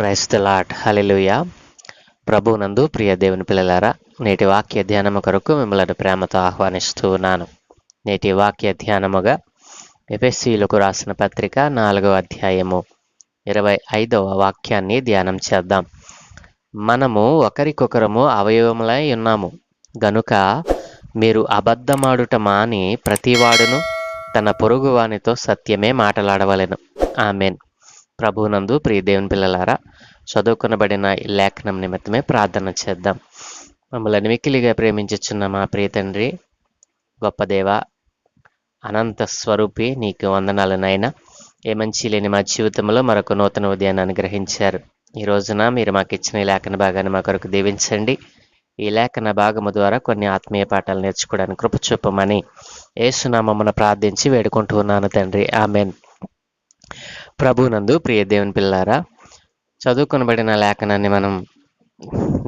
Price the lot hallelujah ప్రభునందు ప్రియ దేవుని పిల్లలారా నేటి వాక్య ధ్యానము కొరకు మిమ్మల్ని ప్రేమతో ఆహ్వానిస్తూ ఉన్నాను. నేటి వాక్య ధ్యానముగా ఎఫెస్సీలకు రాసిన పత్రిక నాలుగవ అధ్యాయము ఇరవై ఐదవ వాక్యాన్ని ధ్యానం చేద్దాం. మనము ఒకరికొకరము అవయవములై ఉన్నాము. గనుక మీరు అబద్ధమాడుట మాని ప్రతివాడును తన పొరుగువానితో సత్యమే మాటలాడవలెను. ఆమెన్. ప్రభునందు ప్రియ దేవుని పిల్లలారా చదువుకునబడిన ఈ లేఖనం నిమిత్తమే ప్రార్థన చేద్దాం. మమ్మల్ని మిక్కిలిగా ప్రేమించుచున్న మా ప్రియ తండ్రి గొప్ప దేవ అనంత స్వరూపి నీకు వందనాలనైనా ఏ మంచి లేని మా జీవితంలో మరొక నూతన ఉదయాన్ని అనుగ్రహించారు. ఈ రోజున మీరు మాకు ఇచ్చిన ఈ లేఖన భాగాన్ని మా కొరకు దీవించండి. ఈ లేఖన భాగము ద్వారా కొన్ని ఆత్మీయ పాఠాలు నేర్చుకోవడానికి కృప చూపమని ఏసునామమున ప్రార్థించి వేడుకుంటూ ఉన్నాను తండ్రి. ఆమెన్. ప్రభునందు ప్రియ దేవుని పిల్లారా చదువుకొనబడిన లేఖనాన్ని మనం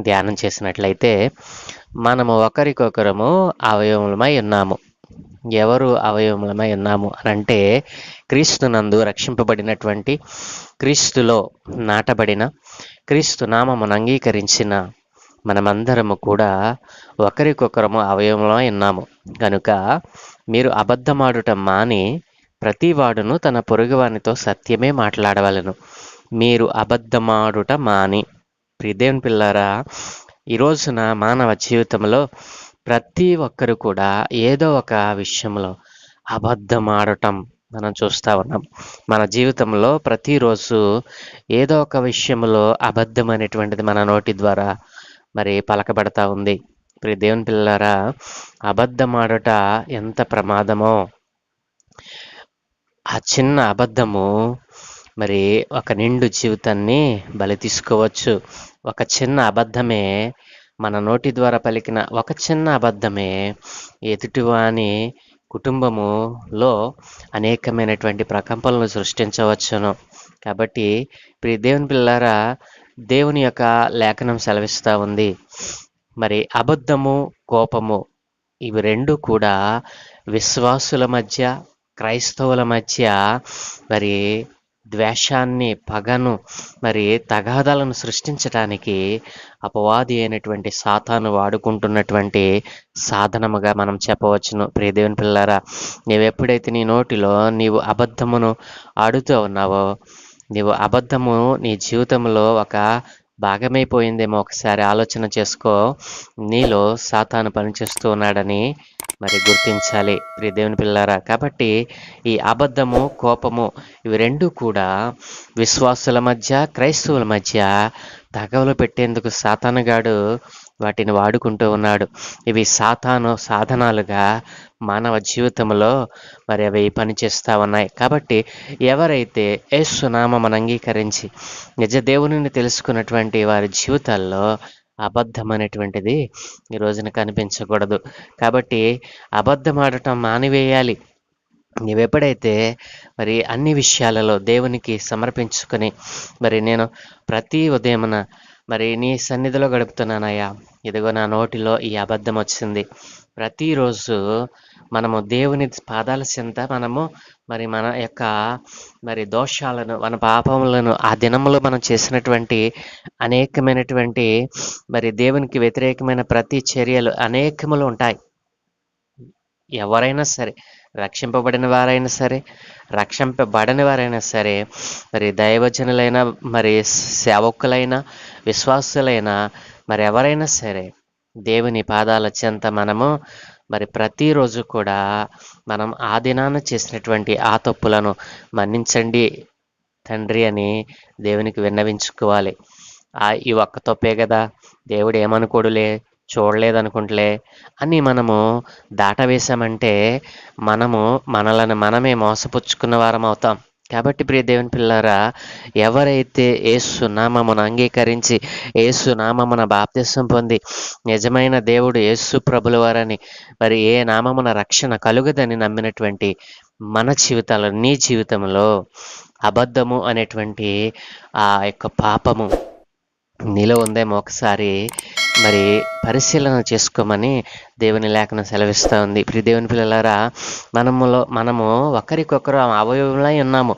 ధ్యానం చేసినట్లయితే మనము ఒకరికొకరము అవయవములమై ఉన్నాము. ఎవరు అవయవములమై ఉన్నాము అని అంటే క్రీస్తునందు రక్షింపబడినటువంటి క్రీస్తులో నాటబడిన క్రీస్తు నామమును అంగీకరించిన మనమందరము కూడా ఒకరికొకరము అవయవములమై ఉన్నాము. కనుక మీరు అబద్ధమాడుట మాని ప్రతివాడును తన పొరుగువానితో సత్యమే మాట్లాడవలను. మీరు అబద్ధమాడుట మాని. ప్రిదేవుని పిల్లారా ఈ రోజున మానవ జీవితంలో ప్రతి ఒక్కరు కూడా ఏదో ఒక విషయంలో అబద్ధమాడటం మనం చూస్తూ ఉన్నాం. మన జీవితంలో ప్రతిరోజు ఏదో ఒక విషయంలో అబద్ధం అనేటువంటిది మన నోటి ద్వారా మరి పలకబడతా ఉంది. ఇప్పుడు దేవుని పిల్లరా అబద్ధమాడట ఎంత ప్రమాదమో. ఆ చిన్న అబద్ధము మరి ఒక నిండు జీవితాన్ని బలి తీసుకోవచ్చు. ఒక చిన్న అబద్ధమే మన నోటి ద్వారా పలికిన ఒక చిన్న అబద్ధమే ఎదుటివాని కుటుంబములో అనేకమైనటువంటి ప్రకంపనలు సృష్టించవచ్చును. కాబట్టి ప్రియ దేవుని పిల్లారా దేవుని యొక్క లేఖనం సెలవిస్తూ ఉంది. మరి అబద్ధము కోపము ఇవి రెండు కూడా విశ్వాసుల మధ్య క్రైస్తవుల మధ్య మరి ద్వేషాన్ని పగను మరి తగాదాలను సృష్టించడానికి అపవాది అయినటువంటి సాతాను వాడుకుంటున్నటువంటి సాధనముగా మనం చెప్పవచ్చును. ప్రియదేవుని పిల్లారా నీవెప్పుడైతే నీ నోటిలో నీవు అబద్ధమును ఆడుతూ ఉన్నావో నీవు అబద్ధము నీ జీవితంలో ఒక భాగమైపోయిందేమో. ఒకసారి ఆలోచన చేసుకో. నీలో సాతాను పనిచేస్తూ ఉన్నాడని మరి గుర్తించాలి ప్రియ దేవుని పిల్లారా. కాబట్టి ఈ అబద్ధము కోపము ఇవి రెండు కూడా విశ్వాసుల మధ్య క్రైస్తవుల మధ్య తగవలు పెట్టేందుకు సాతానుగాడు వాటిని వాడుకుంటూ ఉన్నాడు. ఇవి సాతాను సాధనాలుగా మానవ జీవితంలో మరి అవి పనిచేస్తూ ఉన్నాయి. కాబట్టి ఎవరైతే ఏసునామం అంగీకరించి నిజ దేవునిని తెలుసుకున్నటువంటి వారి జీవితాల్లో అబద్ధం అనేటువంటిది ఈ రోజున కనిపించకూడదు. కాబట్టి అబద్ధం ఆడటం మానివేయాలి. నీవెప్పుడైతే మరి అన్ని విషయాలలో దేవునికి సమర్పించుకొని మరి నేను ప్రతి ఉదయమున మరి నీ సన్నిధిలో గడుపుతున్నానయ్యా. ఇదిగో నా నోటిలో ఈ అబద్ధం వచ్చింది. ప్రతిరోజు మనము దేవుని పాదాల చింత మనము మరి మన యొక్క మరి దోషాలను మన పాపములను ఆ దినములో మనం చేసినటువంటి అనేకమైనటువంటి మరి దేవునికి వ్యతిరేకమైన ప్రతి చర్యలు అనేకములు ఉంటాయి. ఎవరైనా సరే రక్షింపబడిన వారైనా సరే రక్షింపబడని వారైనా సరే మరి దైవజనులైన మరి సేవకులైన విశ్వాసులైన మరి ఎవరైనా సరే దేవుని పాదాల చెంత మనము మరి ప్రతిరోజు కూడా మనం ఆ దినాన చేసినటువంటి ఆ తప్పులను మన్నించండి తండ్రి అని దేవునికి విన్నవించుకోవాలి. ఆ ఈ ఒక్క తప్పే కదా దేవుడు ఏమనుకోడులే చూడలేదనుకుంటలే అని మనము దాటవేశామంటే మనము మనలను మనమే మోసపుచ్చుకున్న వారం అవుతాం. కాబట్టి ప్రియ దేవుని పిల్లారా ఎవరైతే ఏసు నామమును అంగీకరించి ఏసు నామమున బాప్తిసం పొంది నిజమైన దేవుడు యేసు ప్రభుల వారని మరి ఏ నామమున రక్షణ కలుగదని నమ్మినటువంటి మన జీవితాల్లో నీ జీవితంలో అబద్ధము అనేటువంటి ఆ యొక్క పాపము నీలో ఉందేమో ఒకసారి మరి పరిశీలన చేసుకోమని దేవుని లేఖనం సెలవిస్తూ ఉంది. ప్రియ దేవుని పిల్లలారా మనములో మనము ఒకరికొకరు అవయవమై ఉన్నాము.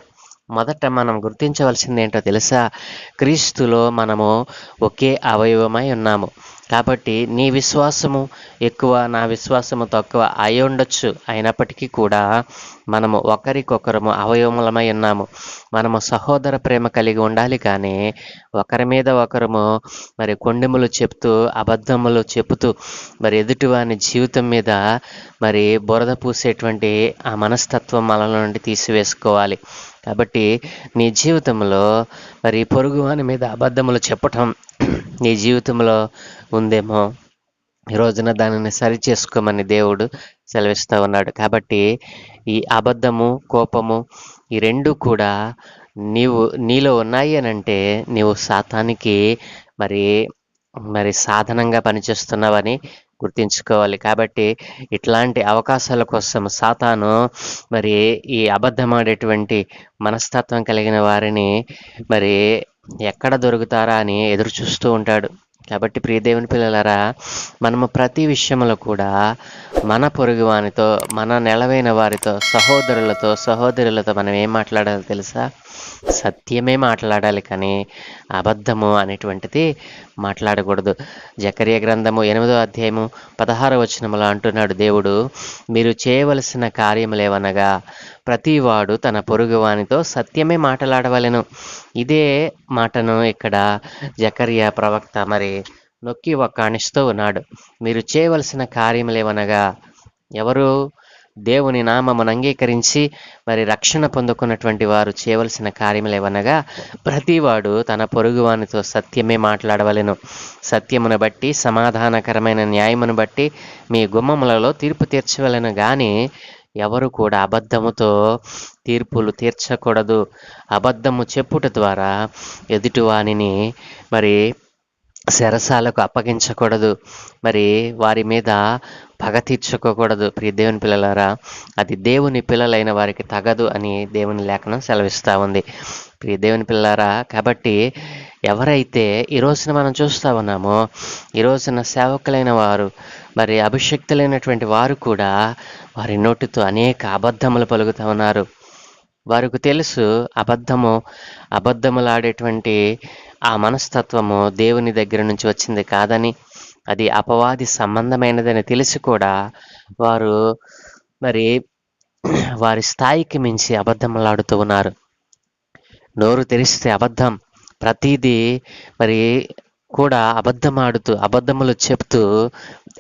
మొదట మనం గుర్తించవలసింది ఏంటో తెలుసా? క్రీస్తులో మనము ఒకే అవయవమై ఉన్నాము. కాబట్టి నీ విశ్వాసము ఎక్కువ నా విశ్వాసము తక్కువ అయి ఉండొచ్చు. అయినప్పటికీ కూడా మనము ఒకరికొకరము అవయవములమై ఉన్నాము. మనము సహోదర ప్రేమ కలిగి ఉండాలి కానీ ఒకరి మీద ఒకరము మరి కొండెములు చెప్తూ అబద్ధములు చెబుతూ మరి ఎదుటివాని జీవితం మీద మరి బురద పూసేటువంటి ఆ మనస్తత్వం మనలో నుండి తీసివేసుకోవాలి. కాబట్టి నీ జీవితంలో మరి పొరుగువాని మీద అబద్ధములు చెప్పటం నీ జీవితంలో ఉందేమో ఈ రోజున దానిని సరి చేసుకోమని దేవుడు సెలవిస్తూ ఉన్నాడు. కాబట్టి ఈ అబద్ధము కోపము ఈ రెండు కూడా నీవు నీలో ఉన్నాయి అని అంటే నీవు శాతానికి మరి మరి సాధనంగా పనిచేస్తున్నావని గుర్తించుకోవాలి. కాబట్టి ఇట్లాంటి అవకాశాల కోసం సాతాను మరి ఈ అబద్ధమాడేటువంటి మనస్తత్వం కలిగిన వారిని మరి ఎక్కడ దొరుకుతారా అని ఎదురు చూస్తూ ఉంటాడు. కాబట్టి ప్రియదేవుని దేవుని మనము ప్రతి విషయంలో కూడా మన పొరుగు వానితో మన నెలవైన వారితో సహోదరులతో సహోదరులతో మనం ఏం మాట్లాడాలో తెలుసా? సత్యమే మాట్లాడాలి కానీ అబద్ధము అనేటువంటిది మాట్లాడకూడదు. జకర్య గ్రంథము ఎనిమిదో అధ్యాయము పదహార వచనములో అంటున్నాడు దేవుడు మీరు చేయవలసిన కార్యములేవనగా ప్రతివాడు తన పొరుగువానితో సత్యమే మాట్లాడవలెను. ఇదే మాటను ఇక్కడ జకర్య ప్రవక్త మరి నొక్కి ఒక్కాణిస్తూ ఉన్నాడు. మీరు చేయవలసిన కార్యములేవనగా ఎవరు దేవుని నామమును అంగీకరించి మరి రక్షణ పొందుకున్నటువంటి వారు చేయవలసిన కార్యములేవనగా ప్రతివాడు తన పొరుగువానితో సత్యమే మాట్లాడవలెను. సత్యమును బట్టి సమాధానకరమైన న్యాయమును బట్టి మీ గుమ్మములలో తీర్పు తీర్చవలను. కానీ ఎవరు కూడా అబద్ధముతో తీర్పులు తీర్చకూడదు. అబద్ధము చెప్పుట ద్వారా ఎదుటివానిని మరి శరసాలకు అప్పగించకూడదు. మరి వారి మీద పగ తీర్చుకోకూడదు. ప్రియ దేవుని పిల్లలారా అది దేవుని పిల్లలైన వారికి తగదు అని దేవుని లేఖనం సెలవిస్తూ ఉంది. ప్రియ దేవుని పిల్లలారా కాబట్టి ఎవరైతే ఈ రోజున మనం చూస్తూ ఉన్నామో ఈ రోజున సేవకులైన వారు మరి అభిషక్తులైనటువంటి వారు కూడా వారి నోటితో అనేక అబద్ధములు పలుకుతూ ఉన్నారు. వారికి తెలుసు అబద్ధము అబద్ధములాడేటువంటి ఆ మనస్తత్వము దేవుని దగ్గర నుంచి వచ్చింది కాదని అది అపవాది సంబంధమైనదని తెలిసి కూడా వారు మరి వారి స్థాయికి మించి అబద్ధములాడుతూ ఉన్నారు. నోరు తెరిస్తే అబద్ధం ప్రతిదీ మరి కూడా అబద్ధమాడుతూ అబద్ధములు చెప్తూ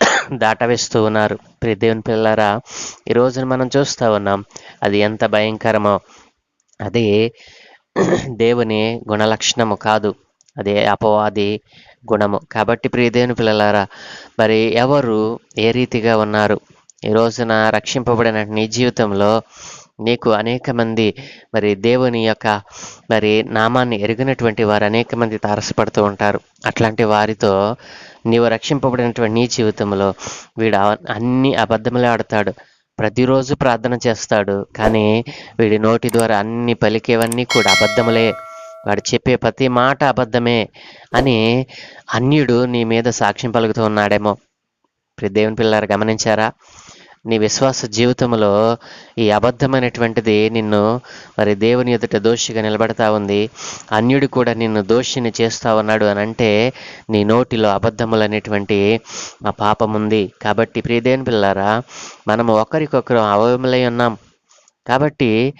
దాటవేస్తూ ఉన్నారు. ప్రియ దేవుని పిల్లరా ఈ రోజున మనం చూస్తూ ఉన్నాం. అది ఎంత భయంకరమో. అది దేవుని గుణలక్షణము కాదు. అదే అపవాది గుణము. కాబట్టి ప్రియ దేవుని పిల్లలారా మరి ఎవరు ఏ రీతిగా ఉన్నారు? ఈ రోజున రక్షింపబడిన నీ జీవితంలో నీకు అనేక మంది మరి దేవుని యొక్క మరి నామాన్ని ఎరిగినటువంటి వారు అనేక మంది తారసపడుతూ ఉంటారు. అట్లాంటి వారితో నీవు రక్షింపబడినటువంటి నీ జీవితంలో వీడు అన్ని అబద్ధములే ఆడతాడు. ప్రతిరోజు ప్రార్థన చేస్తాడు. కానీ వీడి నోటి ద్వారా అన్ని పలికేవన్నీ కూడా అబద్ధములే. వాడు చెప్పే ప్రతి మాట అబద్ధమే అని అన్యుడు నీ మీద సాక్ష్యం పలుకుతూ ఉన్నాడేమో. ప్రియ దేవుని పిల్లలు గమనించారా? నీ విశ్వాస జీవితంలో ఈ అబద్ధమైనటువంటిది నిన్ను మరి దేవుని ఎదుట దోషిగా నిలబడతా ఉంది. అన్యుడు కూడా నిన్ను దోషిని చేస్తా ఉన్నాడు అని అంటే నీ నోటిలో అబద్ధములు అనేటువంటి ఆ పాపం ఉంది. కాబట్టి ప్రియదేని పిల్లారా మనము ఒకరికొకరు అవయములై ఉన్నాం. కాబట్టి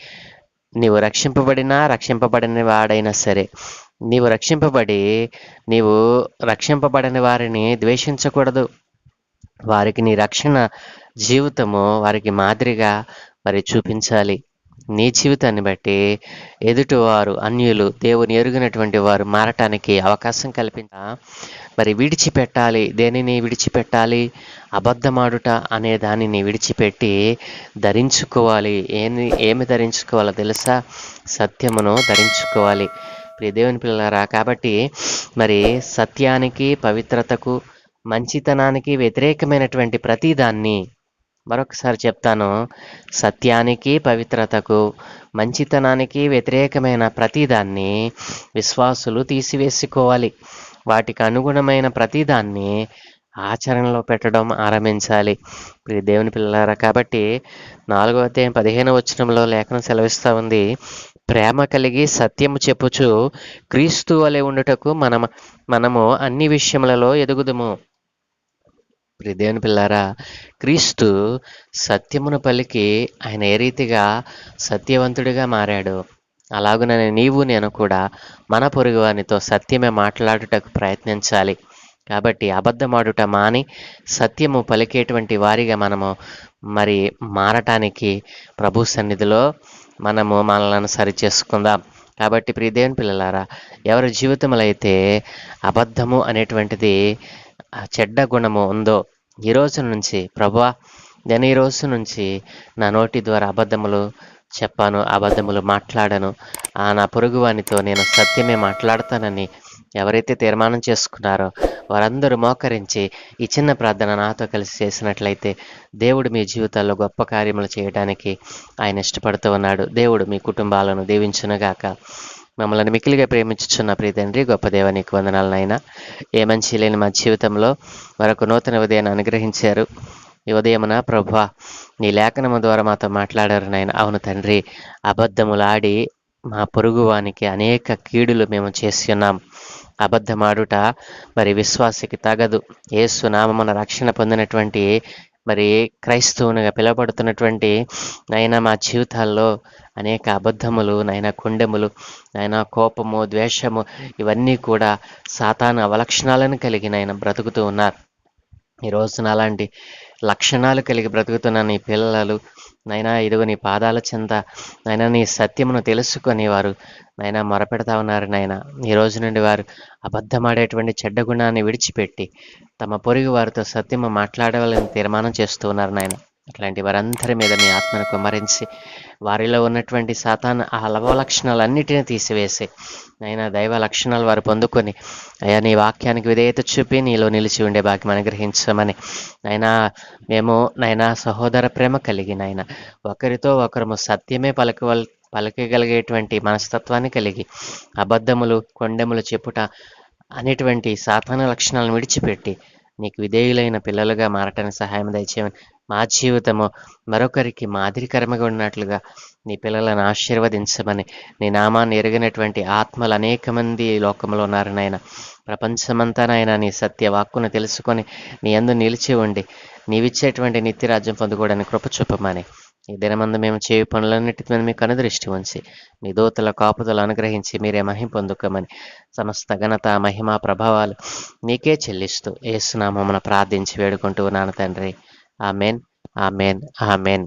నీవు రక్షింపబడినా రక్షింపబడిన వాడైనా సరే నీవు రక్షింపబడి నీవు రక్షింపబడిన వారిని ద్వేషించకూడదు. వారికి నీ రక్షణ జీవితము వారికి మాదిరిగా మరి చూపించాలి. నీ జీవితాన్ని బట్టి ఎదుటివారు అన్యులు దేవుని ఎరుగినటువంటి వారు మారటానికి అవకాశం కల్పించ మరి విడిచిపెట్టాలి. దేనిని విడిచిపెట్టాలి? అబద్ధమాడుట అనే దానిని విడిచిపెట్టి ధరించుకోవాలి. ఏమి ఏమి ధరించుకోవాలో తెలుసా? సత్యమును ధరించుకోవాలి. ప్రియ దేవుని పిల్లలారా కాబట్టి మరి సత్యానికి పవిత్రతకు మంచితనానికి వ్యతిరేకమైనటువంటి ప్రతిదాన్ని మరొకసారి చెప్తాను. సత్యానికి పవిత్రతకు మంచితనానికి వ్యతిరేకమైన ప్రతిదాన్ని విశ్వాసులు తీసివేసుకోవాలి. వాటికి అనుగుణమైన ప్రతిదాన్ని ఆచరణలో పెట్టడం ఆరంభించాలి. ఇప్పుడు దేవుని పిల్లలారా కాబట్టి నాలుగో అధ్యాయం పదిహేను వచనంలో లేఖనం సెలవిస్తూ ఉంది. ప్రేమ కలిగి సత్యము చెప్పుచు క్రీస్తు వలె ఉండుటకు మనం మనము అన్ని విషయములలో ఎదుగుదము. ప్రియ దేవుని పిల్లారా క్రీస్తు సత్యమును పలికి ఆయన ఏ రీతిగా సత్యవంతుడిగా మారాడు? అలాగుననే నీవు నేను కూడా మన పొరుగువానితో సత్యమే మాట్లాడుటకు ప్రయత్నించాలి. కాబట్టి అబద్ధమాడుట మాని సత్యము పలికేటువంటి వారిగా మనము మరి మారటానికి ప్రభు సన్నిధిలో మనము మనలను సరిచేసుకుందాం. కాబట్టి ప్రియదేవుని పిల్లలారా ఎవరి జీవితంలో అయితే అబద్ధము అనేటువంటిది ఆ చెడ్డ గుణము ఉందో ఈ రోజు నుంచి ప్రభా నేను ఈ రోజు నుంచి నా నోటి ద్వారా అబద్ధములు చెప్పాను అబద్ధములు మాట్లాడను. ఆ నా పొరుగువానితో నేను సత్యమే మాట్లాడతానని ఎవరైతే తీర్మానం చేసుకున్నారో వారందరూ మోకరించి ఈ చిన్న ప్రార్థన నాతో కలిసి చేసినట్లయితే దేవుడు మీ జీవితాల్లో గొప్ప కార్యములు చేయడానికి ఆయన ఇష్టపడుతూ ఉన్నాడు. దేవుడు మీ కుటుంబాలను దీవించునుగాక. మమ్మల్ని మిక్కిలిగా ప్రేమించుచున్న ప్రీతండ్రి గొప్ప దేవ నీకు వందనాలనైనా ఏ మంచి లేని మా జీవితంలో మరొక నూతన ఉదయాన్ని అనుగ్రహించారు. ఈ ఉదయమున ప్రభా నీ లేఖనము ద్వారా మాతో మాట్లాడారు నాయన. అవును తండ్రి అబద్ధములాడి మా పొరుగువానికి అనేక కీడులు మేము చేసి ఉన్నాం. అబద్ధమాడుట మరి విశ్వాసికి తగదు. ఏసునామమున రక్షణ పొందినటువంటి మరి క్రైస్తవునిగా పిలువబడుతున్నటువంటి నాయన మా జీవితాల్లో అనేక అబద్ధములు నైనా కుండెములు నైనా కోపము ద్వేషము ఇవన్నీ కూడా సాతాను అవలక్షణాలను కలిగి నాయన బ్రతుకుతూ ఉన్నారు. ఈ రోజున అలాంటి లక్షణాలు కలిగి బ్రతుకుతున్న నీ పిల్లలు. నైనా ఇదిగో నీ పాదాల చెంత. నైనా నీ సత్యమును తెలుసుకొని వారు. నైనా మొరపెడతా ఉన్నారు నాయన ఈ రోజు నుండి వారు అబద్ధమాడేటువంటి చెడ్డ గుణాన్ని విడిచిపెట్టి తమ పొరుగు వారితో సత్యము మాట్లాడవాలని తీర్మానం చేస్తూ ఉన్నారు నాయన అట్లాంటి వారందరి మీద మీ ఆత్మను కుమరించి వారిలో ఉన్నటువంటి సాతాన్ ఆ లవ లక్షణాలన్నిటినీ తీసివేసి నైనా దైవ లక్షణాలు వారు పొందుకొని అయ్యా నీ వాక్యానికి విధేయత చూపి నీలో నిలిచి ఉండే భాగ్యం అనుగ్రహించమని నైనా మేము నైనా సహోదర ప్రేమ కలిగి నైనా ఒకరితో ఒకరము సత్యమే పలకవల్ పలకగలిగేటువంటి మనస్తత్వాన్ని కలిగి అబద్ధములు కొండెములు చెప్పుట అనేటువంటి సాధారణ లక్షణాలను విడిచిపెట్టి నీకు విధేయులైన పిల్లలుగా మారటానికి సహాయం దయచేయమని మా జీవితము మరొకరికి మాదిరికరముగా ఉన్నట్లుగా నీ పిల్లలను ఆశీర్వదించమని నీ నామాన్ని ఎరిగినటువంటి ఆత్మలు అనేక మంది లోకంలో ఉన్నారు నాయన. ప్రపంచమంతా నాయన నీ సత్య వాక్కును తెలుసుకొని నీ అందు నిలిచి ఉండి నీవిచ్చేటువంటి నిత్యరాజ్యం పొందుకోవడానికి కృప చూపమని ఈ దినమందు మేము చేయు పనులన్నిటి మీద మీకు అనుదృష్టి ఉంచి మీ దూతల కాపుదలు అనుగ్రహించి మీరే మహిం పొందుకోమని సమస్త ఘనత మహిమ ప్రభావాలు నీకే చెల్లిస్తూ ఏసునామమున ప్రార్థించి వేడుకుంటూ నాన్న తండ్రి. Amen amen amen